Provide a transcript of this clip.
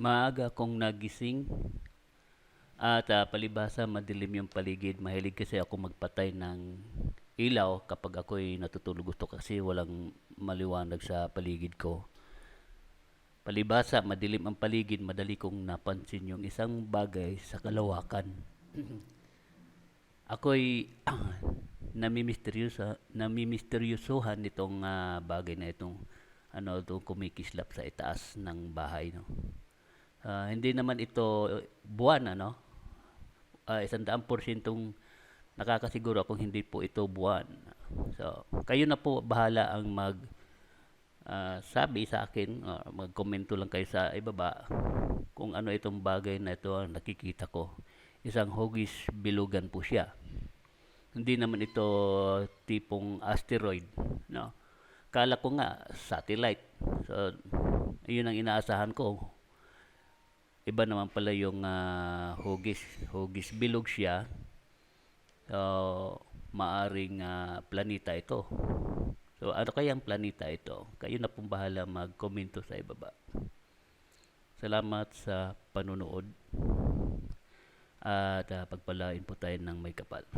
Maaga akong nagising at ah, palibhasa madilim yung paligid. Mahilig kasi ako magpatay ng ilaw kapag ako'y natutulog. Gusto kasi walang maliwanag sa paligid ko. Palibhasa, madilim ang paligid, madali kong napansin yung isang bagay sa kalawakan. ako'y namimisteryosa, namimisteryosohan nitong ah, bagay na itong ano itong kumikislap sa itaas ng bahay no. Ah, hindi naman ito buwan ano. Ah, isang daang porsyentong nakakasiguro kung hindi po ito buwan. So, kayo na po bahala ang mag ah, sabi sa akin, or magkomento lang kayo sa ibaba kung ano itong bagay na ito ang nakikita ko. Isang hugis bilugan po siya. Hindi naman ito tipong asteroid, no. Kala ko nga satellite. So, yun ang inaasahan ko. Iba naman pala yung ah, hugis. Hugis bilog siya. So, maaring ah, planeta ito. So, ano kayang planeta ito? Kayo na pong bahala mag-komento sa ibaba. Salamat sa panunood. At ah, pagpalain po tayo ng may kapal.